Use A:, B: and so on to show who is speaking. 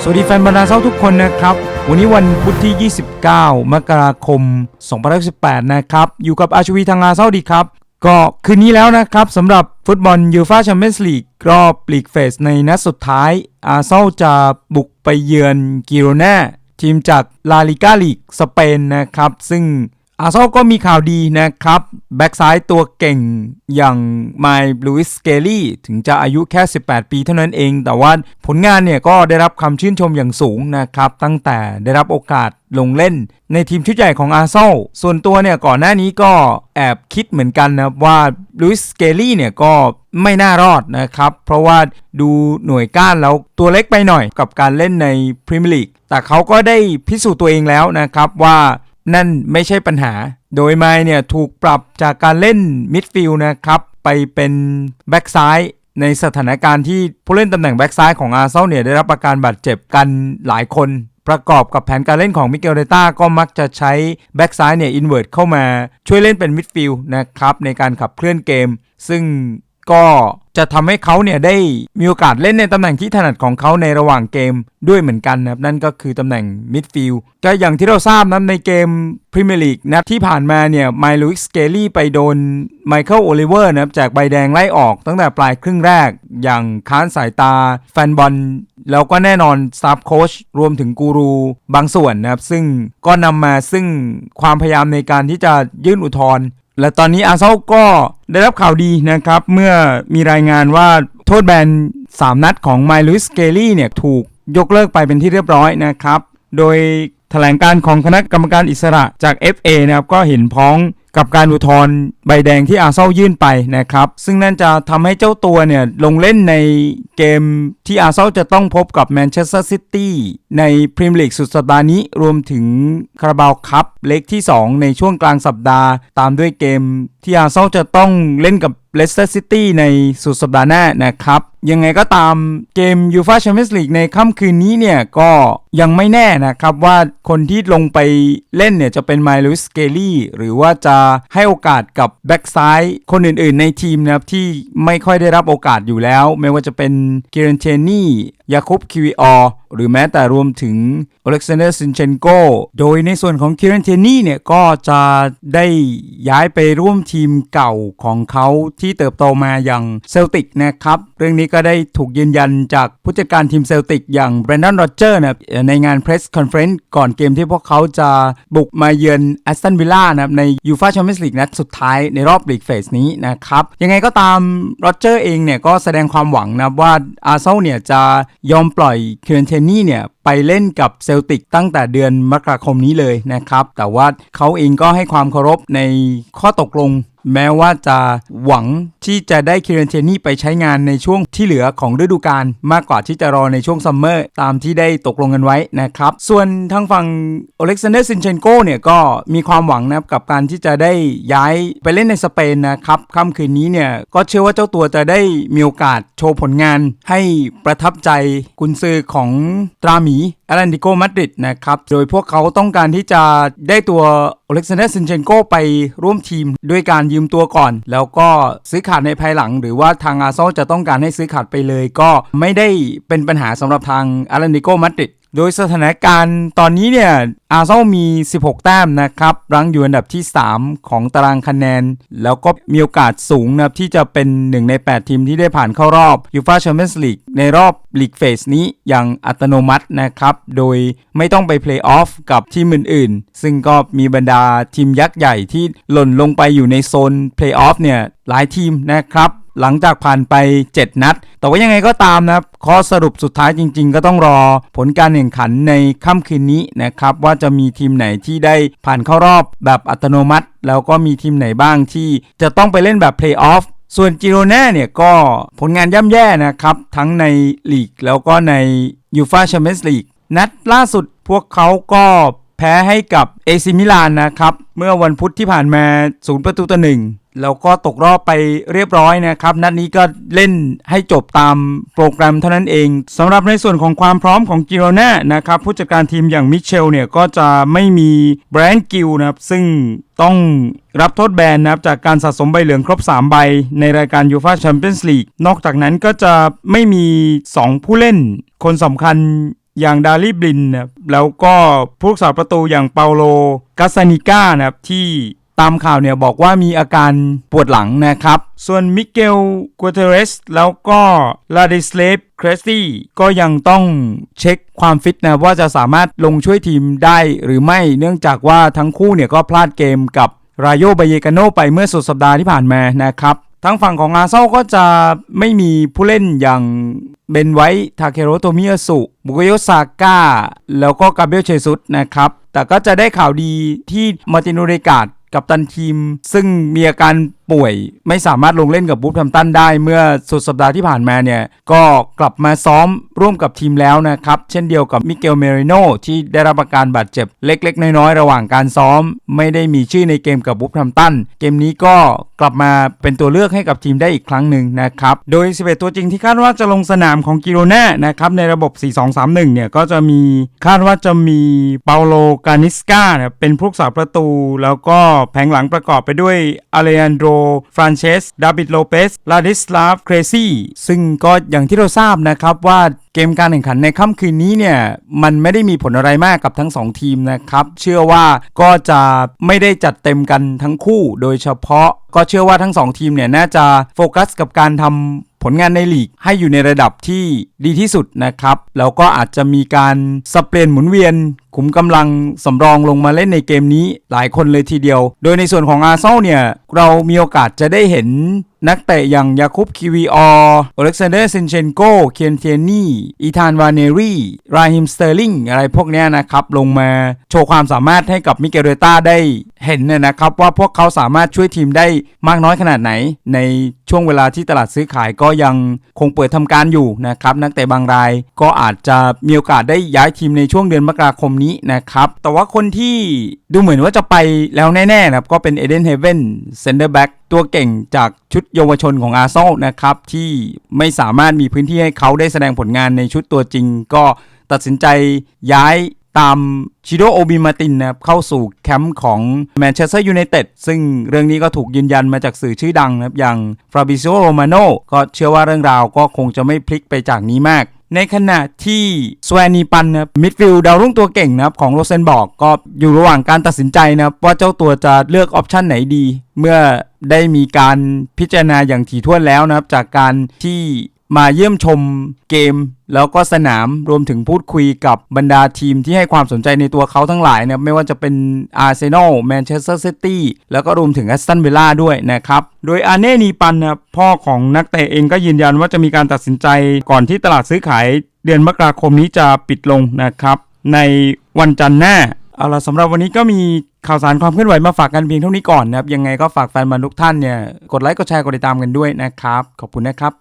A: สวัสดีแฟนบอลอาเซนอลทุกคนนะครับ วันนี้วันพุธที่ 29 มกราคม 2018 นะครับ อยู่กับอาชวีทางอาเซนอลดีครับ ก็คืนนี้แล้วนะครับสำหรับฟุตบอลยูฟาแชมเปี้ยนส์ลีกรอบลีกเฟสในนัดสุดท้าย อาเซนอลจะบุกไปเยือนกิโรนาทีมจากลาลิกาลีกสเปนนะครับ ซึ่ง อาร์เซนอลก็มีข่าวดีนะครับ แบ็กซ้ายตัวเก่งอย่างไมล์ลูอิสเกลี่ถึงจะอายุแค่ 18 ปีเท่านั้นเอง แต่ว่าผลงานเนี่ยก็ได้รับคำชื่นชมอย่างสูงนะครับ ตั้งแต่ได้รับโอกาสลงเล่นในทีมชุดใหญ่ของอาร์เซนอลส่วนตัวเนี่ยก่อนหน้านี้ก็แอบคิดเหมือนกันนะว่าลูอิสเกลี่เนี่ยก็ไม่น่ารอดนะครับ เพราะว่าดูหน่วยก้านแล้วตัวเล็กไปหน่อยกับการเล่นในพรีเมียร์ลีกแต่เขาก็ได้พิสูจน์ตัวเองแล้วนะครับว่า นั่นไม่ใช่ปัญหา โดยไมเนี่ยถูกปรับจากการเล่นมิดฟิลด์นะครับ ไปเป็นแบ็กซ้ายในสถานการณ์ที่ผู้เล่นตำแหน่งแบ็กซ้ายของอาร์เซนอลเนี่ยได้รับอาการบาดเจ็บกันหลายคน ประกอบกับแผนการเล่นของมิเกลเดต้าก็มักจะใช้แบ็กซ้ายเนี่ยอินเว r ร์เข้ามาช่วยเล่นเป็นมิดฟิลด์นะครับในการขับเคลื่อนเกม ซึ่ง ก็จะทำให้เขาเนี่ยได้มีโอกาสเล่นในตำแหน่งที่ถนัดของเขาในระหว่างเกมด้วยเหมือนกันนะครับ นั่นก็คือตำแหน่งมิดฟิลด์ก็อย่างที่เราทราบนะในเกมพรีเมียร์ลีกนัดที่ผ่านมาเนี่ยไมลูอิสเกลี่ไปโดนไมเคิลโอลิเวอร์นะครับจากใบแดงไล่ออกตั้งแต่ปลายครึ่งแรก อย่างค้านสายตา แฟนบอลแล้วก็แน่นอนสตาฟโค้ชรวมถึงกูรูบางส่วนนะครับ ซึ่งก็นำมาซึ่งความพยายามในการที่จะยื่นอุทธรณ์ และตอนนี้อาเซาอก็ได้รับข่าวดีนะครับ เมื่อมีรายงานว่าโทษแบน 3 นัดของไมลูสเกลี่เนี่ยถูกยกเลิกไปเป็นที่เรียบร้อยนะครับ โดย แถลงการของคณะกรรมการอิสระจาก FA นะครับก็เห็นพ้องกับการอุทธรณ์ใบแดงที่อาร์เซนอลยื่นไปนะครับ ซึ่งนั่นจะทำให้เจ้าตัวเนี่ย ลงเล่นในเกมที่อาร์เซนอลจะต้องพบกับแมนเชสเตอร์ซิตี้ในพรีเมียร์ลีกสุดสัปดาห์นี้ รวมถึงคาราบาวคัพเล็กที่ 2 ในช่วงกลางสัปดาห์ ตามด้วยเกมที่อาร์เซนอลจะต้องเล่นกับเลสเตอร์ซิตี้ในสุดสัปดาห์หน้านะครับ ยังไงก็ตามเกมยูฟาแชมเปี้ยนส์ลีกในค่ำคืนนี้เนี่ยก็ยังไม่แน่นะครับว่าคนที่ลงไปเล่นเนี่ยจะเป็นไมลูสเกลี่หรือว่าจะให้โอกาสกับแบ็กซ้ายคนอื่นๆในทีมนะครับที่ไม่ค่อยได้รับโอกาสอยู่แล้ว ไม่ว่าจะเป็นเกเรนเชนี่ยาคุปคิวิออหรือแม้แต่รวมถึงอเล็กซานเดอร์ซินเชนโกโดยในส่วนของคิรันเทนี่เนี่ยก็จะได้ย้ายไปร่วมทีมเก่าของเขาที่เติบโตมาอย่างเซลติกนะครับ เรื่องนี้ก็็ได้ถูกยืนยันจากผู้จัดการทีมเซลติกอย่างแบรนดอนโรเจอร์นะครับในงานเพรสคอนเฟรนซ์ก่อนเกมที่พวกเขาจะบุกมาเยือนแอสตันวิลล่านะครับในยูฟาแชมเปี้ยนส์ลีกนัดสุดท้ายในรอบลีกเฟสนี้นะครับ ยังไงก็ตามโรเจอร์เองเนี่ยก็แสดงความหวังนะว่าอาร์เซนเนี่ยจะยอมปล่อยเคิรันเทนี่เนี่ยไปเล่นกับเซลติกตั้งแต่เดือนมกราคมนี้เลยนะครับ แต่ว่าเขาเองก็ให้ความเคารพในข้อตกลง แม้ว่าจะหวัง ที่จะได้คิรันเทนี่ไปใช้งานในช่วงที่เหลือของฤดูกาลมากกว่าที่จะรอในช่วงซัมเมอร์ตามที่ได้ตกลงกันไว้นะครับ ส่วนทางฝั่งอเล็กซานเดอร์ซินเชนโกเนี่ยก็มีความหวังนะครับกับการที่จะได้ย้ายไปเล่นในสเปนนะครับค่ำคืนนี้เนี่ยก็เชื่อว่าเจ้าตัวจะได้มีโอกาสโชว์ผลงาน ให้ประทับใจกุนซือของตราหมีแอตเลนติโกมาดริดนะครับโดยพวกเขาต้องการที่จะได้ตัวอเล็กซานเดอร์ซินเชนโกไปร่วมทีม ด้วยการยืมตัวก่อน แล้วก็ซื้อขาดในภายหลัง หรือว่าทางอาร์เซนอลจะต้องการให้ซื้อขาดไปเลย ก็ไม่ได้เป็นปัญหาสำหรับทางอารันดิโกมาดริด โดยสถานการณ์ตอนนี้เนี่ยอาร์เซนอลมี 16 แต้มนะครับ รั้งอยู่อันดับที่ 3 ของตารางคะแนน แล้วก็มีโอกาสสูงนะครับ ที่จะเป็น 1 ใน 8 ทีมที่ได้ผ่านเข้ารอบยูฟาแชมเปี้ยนส์ลีกในรอบลีกเฟสนี้อย่างอัตโนมัตินะครับ โดยไม่ต้องไปเพลย์ออฟกับทีมอื่นๆ ซึ่งก็มีบรรดาทีมยักษ์ใหญ่ที่หล่นลงไปอยู่ในโซนเพลย์ออฟเนี่ยหลายทีมนะครับ หลังจากผ่านไป 7 นัด แต่ว่ายังไงก็ตามนะครับข้อสรุปสุดท้ายจริง ๆ ก็ต้องรอผลการแข่งขันในค่ำคืนนี้นะครับว่าจะมีทีมไหนที่ได้ผ่านเข้ารอบแบบอัตโนมัติ แล้วก็มีทีมไหนบ้างที่จะต้องไปเล่นแบบเพลย์ออฟส่วนจิโรน่าเนี่ยก็ผลงานย่ำแย่นะครับ ทั้งในลีกแล้วก็ในยูฟาแชมเปี้ยนส์ลีกนัดล่าสุดพวกเขาก็แพ้ให้กับเอซิมิลานนะครับ เมื่อวันพุธที่ผ่านมา 0 ประตูต่อหนึ่ง แล้วก็ตกรอบไปเรียบร้อยนะครับ นัดนี้ก็เล่นให้จบตามโปรแกรมเท่านั้นเองสำหรับในส่วนของความพร้อมของกิโรนานะครับผู้จัดการทีมอย่างมิเชลเนี่ยก็จะไม่มีแบรนด์กิลนะครับซึ่งต้องรับโทษแบนนะครับจากการสะสมใบเหลืองครบ 3 ใบ ในรายการยูฟาแชมเปี้ยนส์ลีกนอกจากนั้นก็จะไม่มี 2 ผู้เล่น คนสำคัญอย่างดาริบลินนะครับแล้วก็ผู้รักษาประตูอย่างเปาโลกาซานิก้านะครับที่ ตามข่าวเนี่ยบอกว่ามีอาการปวดหลังนะครับ ส่วนมิเกลกัวเทเรสแล้วก็ลาดิสเลฟเครสตี้ก็ยังต้องเช็คความฟิตนะว่าจะสามารถลงช่วยทีมได้หรือไม่เนื่องจากว่าทั้งคู่เนี่ยก็พลาดเกมกับรายโยบายเกโนไปเมื่อสุดสัปดาห์ที่ผ่านมานะครับทั้งฝั่งของอาเซนอลก็จะไม่มีผู้เล่นอย่างเบนไวท์ทาเคโรโตมิยาสุบุกโยซาก้า แล้วก็กาเบรียลเชซุสนะครับ แต่ก็จะได้ข่าวดีที่มาตินโนเรกาด กับตันทีม ซึ่งมีอาการป่วยไม่สามารถลงเล่นกับบูฟแฮมตันได้เมื่อสุดสัปดาห์ที่ผ่านมาเนี่ย ก็กลับมาซ้อมร่วมกับทีมแล้วนะครับ เช่นเดียวกับมิเกลเมริโนที่ได้รับอาการบาดเจ็บเล็ก ๆ น้อย ๆ ระหว่างการซ้อม ไม่ได้มีชื่อในเกมกับบูฟแฮมตัน เกมนี้ก็กลับมาเป็นตัวเลือกให้กับทีมได้อีกครั้งหนึ่งนะครับ โดย 11 ตัวจริงที่คาดว่าจะลงสนามของกิโรนานะครับในระบบ 4-2-3-1 เนี่ยก็จะมีคาดว่าจะมีเปาโลกานิสกาเป็นผู้รักษาประตู แล้วก็แผงหลังประกอบไปด้วยอเลอันโดรฟรานเชส ดาบิดโลเปส ลาดิสลาฟ เครซี่ ซึ่งก็อย่างที่เราทราบนะครับว่าเกมการแข่งขันในค่ำคืนนี้เนี่ย มันไม่ได้มีผลอะไรมากกับทั้ง 2 ทีมนะครับ เชื่อว่าก็จะไม่ได้จัดเต็มกันทั้งคู่ โดยเฉพาะก็เชื่อว่าทั้ง 2 ทีมเนี่ย น่าจะโฟกัสกับการทำผลงานในลีกให้อยู่ในระดับที่ดีที่สุดนะครับ แล้วก็อาจจะมีการสับเปลี่ยนหมุนเวียน ขุมกำลังสำรองลงมาเล่นในเกมนี้หลายคนเลยทีเดียว โดยในส่วนของอาร์เซนอลเนี่ย เรามีโอกาสจะได้เห็นนักเตะอย่างยาคุบคิวีออร์อเล็กซานเดอร์เซนเชนโก เคียนเทียนี่อีธานวานเนรีราฮิมสเตอร์ลิงอะไรพวกนี้นะครับ ลงมาโชว์ความสามารถให้กับมิเกลเรต้าได้เห็นเนี่ยนะครับ ว่าพวกเขาสามารถช่วยทีมได้มากน้อยขนาดไหน ในช่วงเวลาที่ตลาดซื้อขายก็ยังคงเปิดทำการอยู่นะครับ นักเตะบางรายก็อาจจะมีโอกาสได้ย้ายทีมในช่วงเดือนมกราคมนี้นะครับ แต่ว่าคนที่ดูเหมือนว่าจะไปแล้วแน่ๆนะครับ ก็เป็นเอเดนเฮเวนเซนเตอร์แบ็กตัวเก่งจากชุดเยาวชนของอาร์เซนอลนะครับ ที่ไม่สามารถมีพื้นที่ให้เขาได้แสดงผลงานในชุดตัวจริง ก็ตัดสินใจย้ายตามชิโดโอบิมาตินนะครับเข้าสู่แคมป์ของแมนเชสเตอร์ยูไนเต็ดซึ่งเรื่องนี้ก็ถูกยืนยันมาจากสื่อชื่อดังนะครับอย่างฟราบิโซโรมาโนก็เชื่อว่าเรื่องราวก็คงจะไม่พลิกไปจากนี้มาก ในขณะที่สวานีปันนะมิดฟิลด์ดาวรุ่งตัวเก่งนะครับของโรเซนบอกก็อยู่ระหว่างการตัดสินใจนะครับว่าเจ้าตัวจะเลือกออปชันไหนดี เมื่อได้มีการพิจารณาอย่างถี่ถ้วนแล้วนะครับจากการที่ มาเยี่ยมชมเกม แล้วก็สนามรวมถึงพูดคุยกับบรรดาทีมที่ให้ความสนใจในตัวเขาทั้งหลายนะไม่ว่าจะเป็นอาร์เซนอลแมนเชสเตอร์ซิตี้แล้วก็รวมถึงแอสตันวิลล่าด้วยนะครับ โดยอาเน่นีปันนะพ่อของนักเตะเองก็ยืนยันว่าจะมีการตัดสินใจก่อนที่ตลาดซื้อขายเดือนมกราคมนี้จะปิดลงนะครับในวันจันทร์หน้าเอาล่ะสำหรับวันนี้ก็มีข่าวสารความเคลื่อนไหวมาฝากกันเพียงเท่านี้ก่อนนะครับ ยังไงก็ฝากแฟนบอลทุกท่านเนี่ย กดไลค์กดแชร์กดติดตามกันด้วยนะครับ ขอบคุณนะครับ